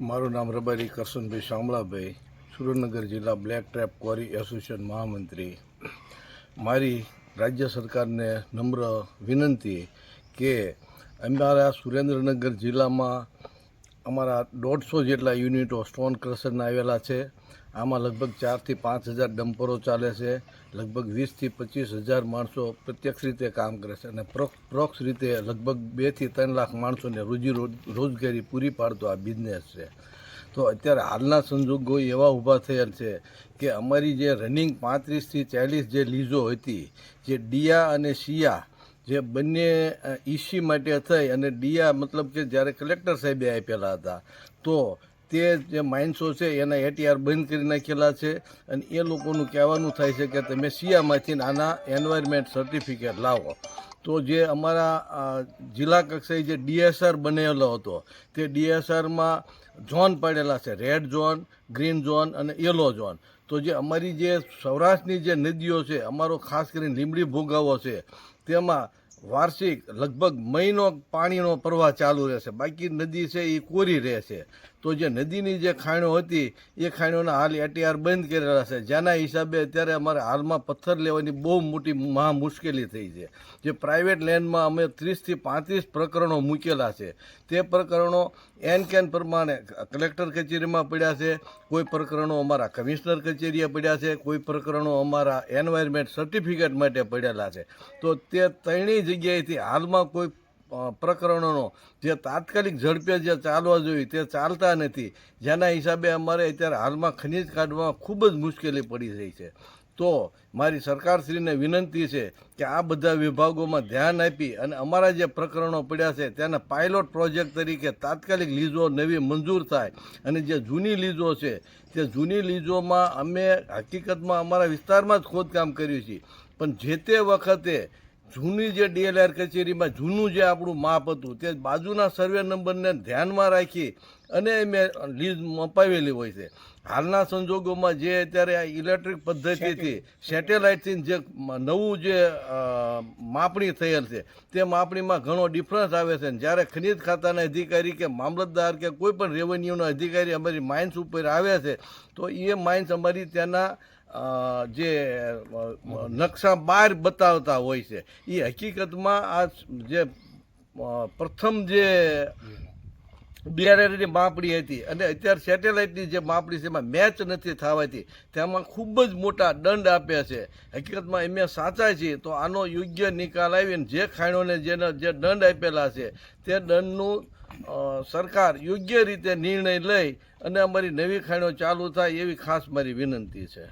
મારું નામ રબારી કરશનભાઈ શામળાભાઈ, સુરેન્દ્રનગર જિલ્લા બ્લેક ટ્રેપ ક્વોરી એસોસિએશન મહામંત્રી. મારી રાજ્ય સરકારને નમ્ર વિનંતી કે અમારા સુરેન્દ્રનગર જિલ્લામાં અમારા દોઢસો જેટલા યુનિટો સ્ટોન ક્રશરના આવેલા છે. આમાં લગભગ ચારથી પાંચ હજાર ડમ્પરો ચાલે છે. લગભગ વીસથી પચીસ હજાર માણસો પ્રત્યક્ષ રીતે કામ કરે છે અને પ્રો- પ્રોક્ષ રીતે લગભગ બેથી ત્રણ લાખ માણસોને રોજ- રોજગારી પૂરી પાડતો આ બિઝનેસ છે. તો અત્યારે હાલના સંજોગો એવા ઊભા થયેલ છે કે અમારી જે રનિંગ પાંત્રીસથી ચાલીસ જે લીઝો હતી, જે ડિયા અને શિયા જે બંને ઈસી માટે થઈ અને ડીઆ મતલબ કે જ્યારે કલેક્ટર સાહેબે આપેલા હતા, તો તે જે માઇન્સો છે એના એટીઆર બંધ કરી નાખેલા છે અને એ લોકોનું કહેવાનું થાય છે કે તમે શિયામાંથી આના એન્વાયરમેન્ટ સર્ટિફિકેટ લાવો. તો જે અમારા જિલ્લા કક્ષાએ જે ડીએસઆર બનેલો હતો, તે ડીએસઆરમાં ઝોન પડેલા છે, રેડ ઝોન, ગ્રીન ઝોન અને યલો ઝોન. તો જે અમારી જે સૌરાષ્ટ્રની જે નદીઓ છે, અમારો ખાસ કરીને લીમડી ભોગાવો છે તેમાં વાર્ષિક લગભગ મહિનો પાણીનો પ્રવાહ ચાલુ રહેશે. બાકી નદી છે એ કોરી રહેશે. તો જે નદીની જે ખાણો હતી, એ ખાણોના હાલ એટીઆર બંધ કરેલા છે. જેના હિસાબે અત્યારે અમારે હાલમાં પથ્થર લેવાની બહુ મોટી મહા મુશ્કેલી થઈ છે. જે પ્રાઇવેટ લેન્ડમાં અમે ત્રીસથી પાંત્રીસ પ્રકરણો મૂકેલા છે. તે પ્રકરણો એન કેન પ્રમાણે કલેક્ટર કચેરીમાં પડ્યા છે. કોઈ પ્રકરણો અમારા કમિશનર કચેરીએ પડ્યા છે. કોઈ પ્રકરણો અમારા એન્વાયરમેન્ટ સર્ટિફિકેટ માટે પડેલા છે. તો તે ત્રણેય જગ્યાએથી હાલમાં કોઈ પ્રકરણોનો જે તાત્કાલિક ઝડપે જે ચાલવા જોઈએ તે ચાલતા નથી. જેના હિસાબે અમારે અત્યારે હાલમાં ખનીજ કાઢવામાં ખૂબ જ મુશ્કેલી પડી રહી છે. તો મારી સરકારશ્રીને વિનંતી છે કે આ બધા વિભાગોમાં ધ્યાન આપી અને અમારા જે પ્રકરણો પડ્યા છે તેના પાયલોટ પ્રોજેક્ટ તરીકે તાત્કાલિક લીઝો નવી મંજૂર થાય અને જે જૂની લીઝો છે, તે જૂની લીઝોમાં અમે હકીકતમાં અમારા વિસ્તારમાં જ ખોદકામ કર્યું છે. પણ જે તે વખતે જૂની જે ડીએલઆર કચેરીમાં જૂનું જે આપણું માપ હતું, તે બાજુના સર્વે નંબરને ધ્યાનમાં રાખી અને મેં લીઝ મપાવેલી હોય છે. હાલના સંજોગોમાં જે અત્યારે આ ઇલેક્ટ્રિક પદ્ધતિથી સેટેલાઇટથી જે નવું જે માપણી થયેલ છે, તે માપણીમાં ઘણો ડિફરન્સ આવે છે. જ્યારે ખનિજ ખાતાના અધિકારી કે મામલતદાર કે કોઈ પણ રેવન્યુના અધિકારી અમારી માઇન્સ ઉપર આવે છે, તો એ માઇન્સ અમારી ત્યાંના જે નકશા બહાર બતાવતા હોય છે એ હકીકતમાં આ જે પ્રથમ જે બિયારણની માપણી હતી અને અત્યારે સેટેલાઇટની જે માપણી છે, એમાં મેચ નથી થવાતી તેમાં ખૂબ જ મોટા દંડ આપ્યા છે. હકીકતમાં એમને સાચા છે તો આનો યોગ્ય નિકાલ આવીને જે ખાણોને જેને જે દંડ આપેલા છે, તે દંડનું સરકાર યોગ્ય રીતે નિર્ણય લઈ અને અમારી નવી ખાણો ચાલુ થાય એવી ખાસ મારી વિનંતી છે.